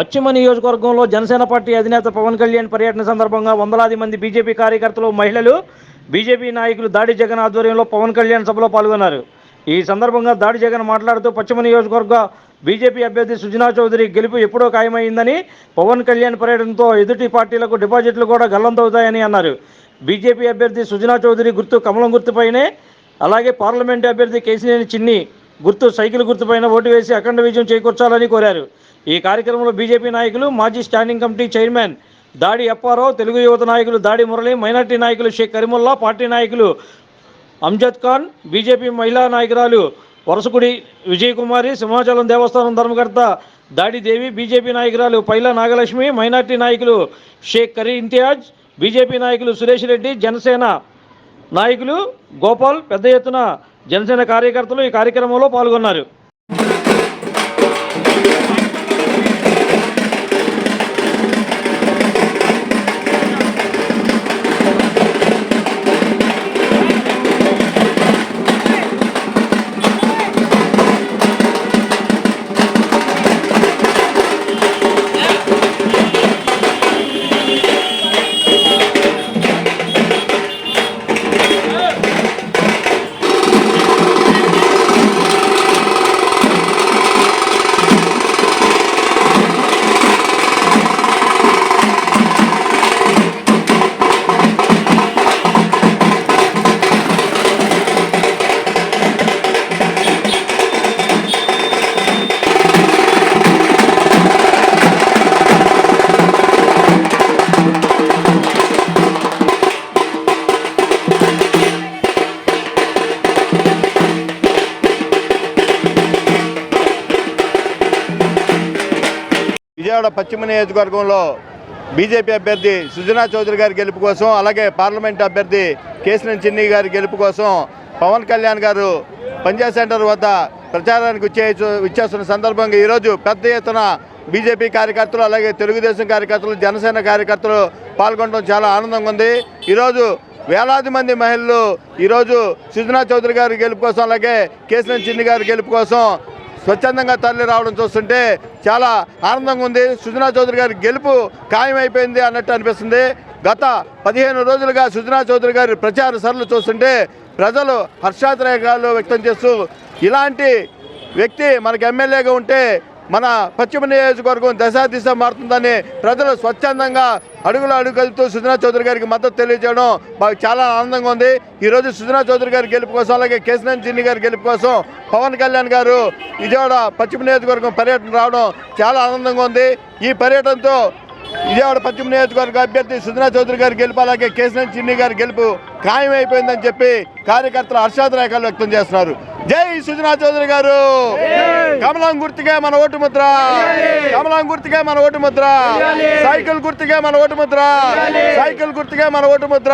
పశ్చిమ నియోజకవర్గంలో జనసేన పార్టీ అధినేత పవన్ కళ్యాణ్ పర్యటన సందర్భంగా వందలాది మంది బీజేపీ కార్యకర్తలు మహిళలు బీజేపీ నాయకులు దాడి జగన్ ఆధ్వర్యంలో పవన్ కళ్యాణ్ సభలో పాల్గొన్నారు. ఈ సందర్భంగా దాడి జగన్ మాట్లాడుతూ పశ్చిమ నియోజకవర్గ బీజేపీ అభ్యర్థి సుజనా చౌదరి గెలుపు ఎప్పుడో ఖాయమైందని పవన్ కళ్యాణ్ పర్యటనతో ఎదుటి పార్టీలకు డిపాజిట్లు కూడా గల్లంతవుతాయని అన్నారు. బీజేపీ అభ్యర్థి సుజనా చౌదరి గుర్తు కమలం గుర్తుపైనే అలాగే పార్లమెంట్ అభ్యర్థి కేసినేని చిన్ని గుర్తు సైకిల్ గుర్తుపైన ఓటు వేసి అఖండ విజయం చేకూర్చాలని కోరారు. ఈ కార్యక్రమంలో బీజేపీ నాయకులు మాజీ స్టాండింగ్ కమిటీ చైర్మన్ దాడి అప్పారావు తెలుగు యువత నాయకులు దాడి మురళి మైనార్టీ నాయకులు షేక్ కరీముల్లా పార్టీ నాయకులు అంజద్ ఖాన్ బీజేపీ మహిళా నాయకురాలు వరసకుడి విజయకుమారి సింహాచలం దేవస్థానం ధర్మకర్త దాడి దేవి బీజేపీ నాయకురాలు పైల నాగలక్ష్మి మైనార్టీ నాయకులు షేక్ కరీ ఇంతియాజ్ బీజేపీ నాయకులు సురేష్ రెడ్డి జనసేన నాయకులు గోపాల్ పెద్ద ఎత్తున జనసేన కార్యకర్తలు ఈ కార్యక్రమంలో పాల్గొన్నారు. విజయవాడ పశ్చిమ నియోజకవర్గంలో బీజేపీ అభ్యర్థి సుజనా చౌదరి గారి గెలుపు కోసం అలాగే పార్లమెంట్ అభ్యర్థి కేసినేని చిన్ని గారి గెలుపు కోసం పవన్ కళ్యాణ్ గారు పంజాబ్ సెంటర్ వద్ద ప్రచారానికి వచ్చే ఇచ్చేస్తున్న సందర్భంగా ఈరోజు పెద్ద ఎత్తున బీజేపీ కార్యకర్తలు అలాగే తెలుగుదేశం కార్యకర్తలు జనసేన కార్యకర్తలు పాల్గొనడం చాలా ఆనందంగా ఉంది. ఈరోజు వేలాది మంది మహిళలు ఈరోజు సుజనా చౌదరి గారి గెలుపు కోసం అలాగే కేసినేని చిన్ని గారి గెలుపు కోసం స్వచ్ఛందంగా తరలి రావడం చూస్తుంటే చాలా ఆనందంగా ఉంది. సుజనా చౌదరి గారి గెలుపు ఖాయమైపోయింది అన్నట్టు అనిపిస్తుంది. గత పదిహేను రోజులుగా సుజనా చౌదరి గారి ప్రచార సరళి చూస్తుంటే ప్రజలు హర్షాతిరేకాలు వ్యక్తం చేస్తూ ఇలాంటి వ్యక్తి మనకు ఎమ్మెల్యేగా ఉంటే మన పశ్చిమ నియోజకవర్గం దశ దిశ మారుతుందని ప్రజలు స్వచ్ఛందంగా అడుగులు అడుగులుతూ సుజనా చౌదరి గారికి మద్దతు తెలియజేయడం మాకు చాలా ఆనందంగా ఉంది. ఈరోజు సుజనా చౌదరి గారి గెలుపు కోసం అలాగే కేశినేని చిన్ని గారి గెలుపు కోసం పవన్ కళ్యాణ్ గారు విజయవాడ పశ్చిమ నియోజకవర్గం పర్యటన రావడం చాలా ఆనందంగా ఉంది. ఈ పర్యటనతో విజయవాడ పశ్చిమ నియోజకవర్గ అభ్యర్థి సుజనా చౌదరి గారి గెలుపు అలాగే కేశినేని చిన్ని గారి గెలుపు ఖాయమైపోయిందని చెప్పి కార్యకర్తలు హర్షాతిరేకాలు వ్యక్తం చేస్తున్నారు. జై సుజనా చౌదరి గారు! కమలం గుర్తుగా మన ఓటు ముద్ర! కమలం గుర్తుగా మన ఓటు ముద్ర! సైకిల్ గుర్తుగా మన ఓటు ముద్ర! సైకిల్ గుర్తుగా మన ఓటు ముద్ర!